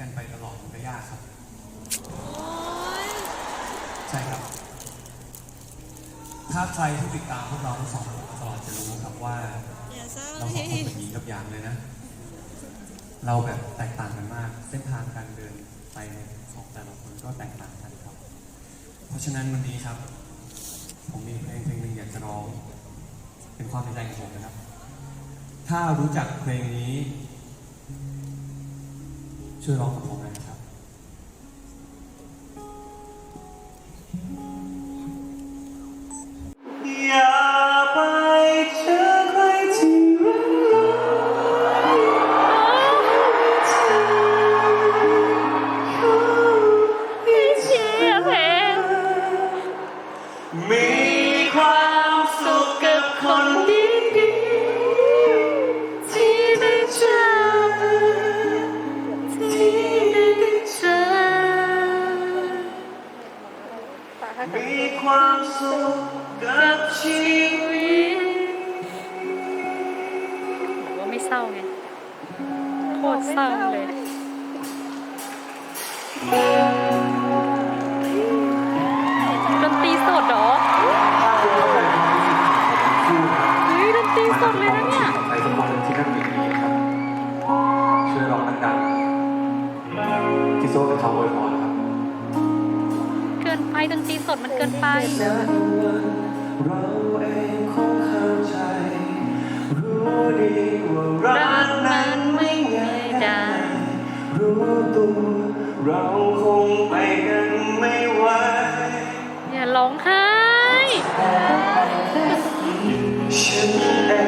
กันไปตลอดมันก็ยากครับโอ๊ยใช่ครับ ถ้าใครที่ติดตามพวกเราทั้งสองคนมาตลอดจะรู้ครับว่า อย่าเศร้าเราสองคนเป็นหญิงกับหยางเลยนะ เราแบบแตกต่างกันมาก เส้นทางการเดินไปของแต่ละคนก็แตกต่างกันครับ เพราะฉะนั้นวันนี้ครับ ผมมีเพลงเพลงหนึ่งอยากจะร้อง เป็นความในใจของผมนะครับ ถ้ารู้จักเพลงนี้ ช่ว ดนตรีสดเหรอเฮ้ยดนตรีสดเลยนะเนี่ยใครสักคนหนึ่งที่นั่งอยู่นี้ครับช่วยร้องดังๆที่โซ่เป็นคำอวยพรครับเกินไปดนตรีสดมันเกินไปเราเองคงเข้าใจรู้ดีว่ารักนั้นไม่ง่ายได้รู้ตัว เราคงไปกันไม่ไหวอย่าร้องไห้ ฉันเองยัง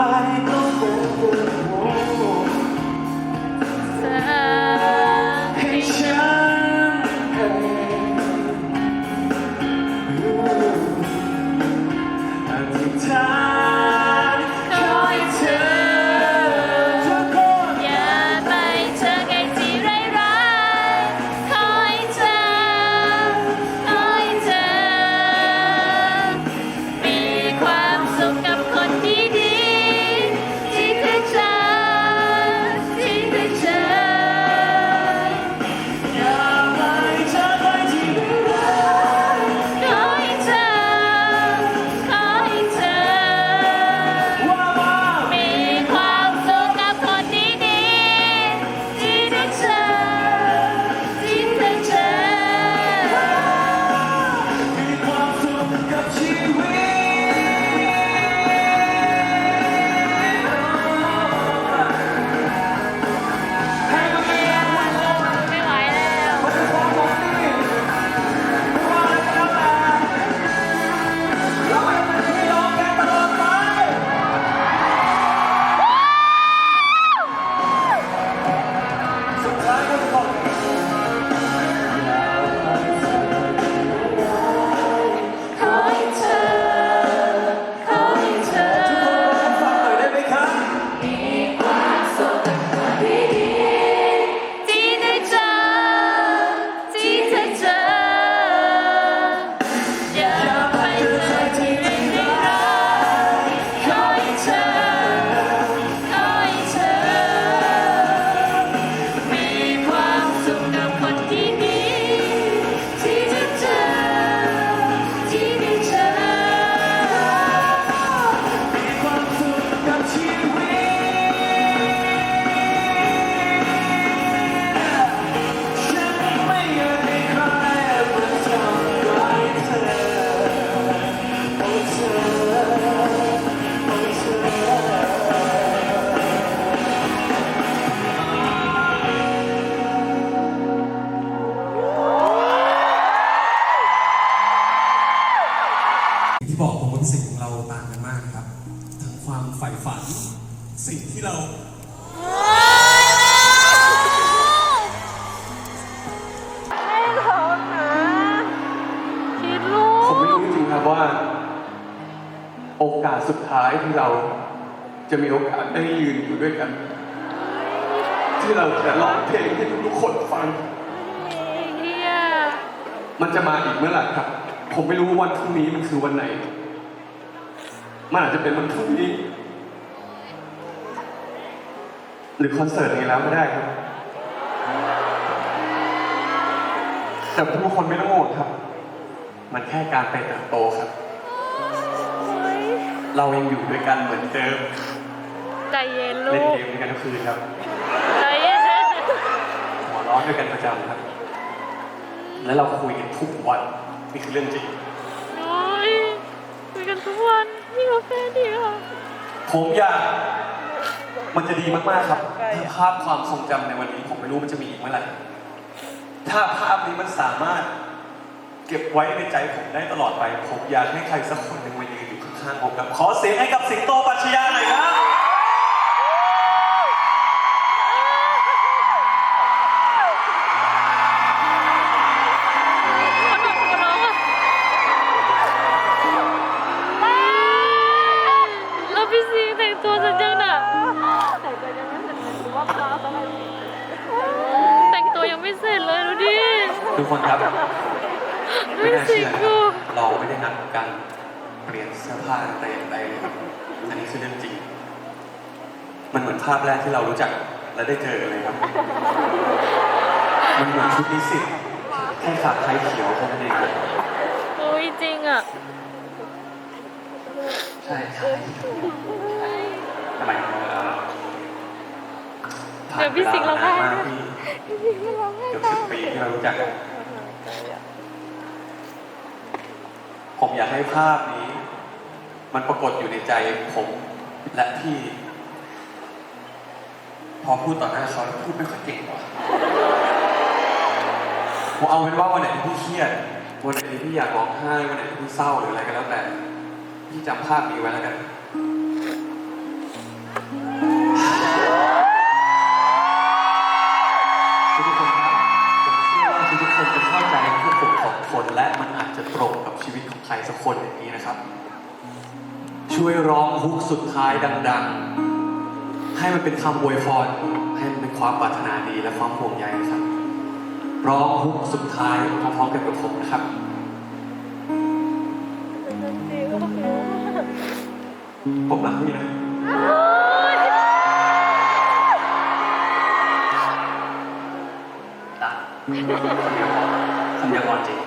อไありがとうご。 อกาสสุดท้ายที่เราจะมีโอกาสได้ยืนอยู่ด้วยกัน ที่เราจะร้องเพลงให้ทุกๆคนฟัง มันจะมาอีกเมื่อไหร่ครับ ผมไม่รู้ว่าวันพรุ่งนี้มันคือวันไหน มันอาจจะเป็นวันพรุ่งนี้ หรือคอนเสิร์ตนี้แล้วก็ได้ครับ แต่ทุกคนไม่ต้องห่วงครับ มันแค่การไปเติบโตครับ เรายังอยู่ด้วยกันเหมือนเดิมใจเย็นลูเล่นก เกมด้วยกันทุกคืนครับใจเย็นหัวเร้อนด้วยกันประจำครับ แล้วเราคุยกันทุกวันนี่คือเรื่องจริง โอ้ยคุยกันทุกวันนี่กาแฟดีอะผมอยากมันจะดีมากๆครับถ้าภาพความทรงจำในวันนี้ ผมไม่รู้มันจะมีอีกเมื่อไหร่ ถ้าภาพนี้มันสามารถ เก็บไว้ในใจผมได้ตลอดไป ผมอยากให้ใครสักคนหนึ่งมายืนอยู่ ข้างๆผมครับขอเสียงให้กับสิงโตปัชญาหน่อยครับคนหนุ่มคนน้องอะแล้วพี่ซีแต่งตัวเสร็จยังน่ะแต่งตัวยังไม่เสร็จเลยหรือว่าพาอะไรแต่งตัวยังไม่เสร็จเลยดูดิทุกคนครับ ไม่ไม่น่าสิเชื่อนะคกูรับเราไม่ได้นัดกัน เปลี่ยนเสื้อผ้าแต่อย่างใดเลยครับอันนี้คือเรื่องจริง มันเหมือนภาพแรกที่เรารู้จักและได้เจอกันเลยครับ มันเหมือนชุดนิสิตแค่ขาดไทยเขียวแค่นั้นเองครับโอ้ยจริงอะ ใช่ใช่ทำไมเอ่อผ่านเดี๋ยวพี่สิงห์ร้องไห้เวลานานมากพี่เกือบสิบปีที่เรารู้จักกันผมอยากให้ภาพนี้ มันปรากฏอยู่ในใจผมและพี่ พอพูดต่อหน้าเขาแล้วพูดไม่ค่อยเก่งว่ะผมเอาเป็นว่าวันไหนที่พี่เครียด วันไหนที่พี่อยากร้องไห้ วันไหนที่พี่เศร้าหรืออะไรก็แล้วแต่ พี่จำภาพนี้ไว้แล้วกันทุกคนครับผมเชื่อว่าทุกคนจะเข้าใจพวกผมสองคนและมันอาจจะตรงกับชีวิตของใครสักคนอย่างนี้นะครับ ช่วยร้องฮุกสุดท้ายดัง ๆ ให้มันเป็นคำอวยพรให้มันเป็นความปรารถนาดีและความห่วงใยนะครับ ร้องฮุกสุดท้ายพร้อมๆกันกับผมนะครับ ผมรักพี่นะตัดคำเดียวพอคำเดียวพอจริง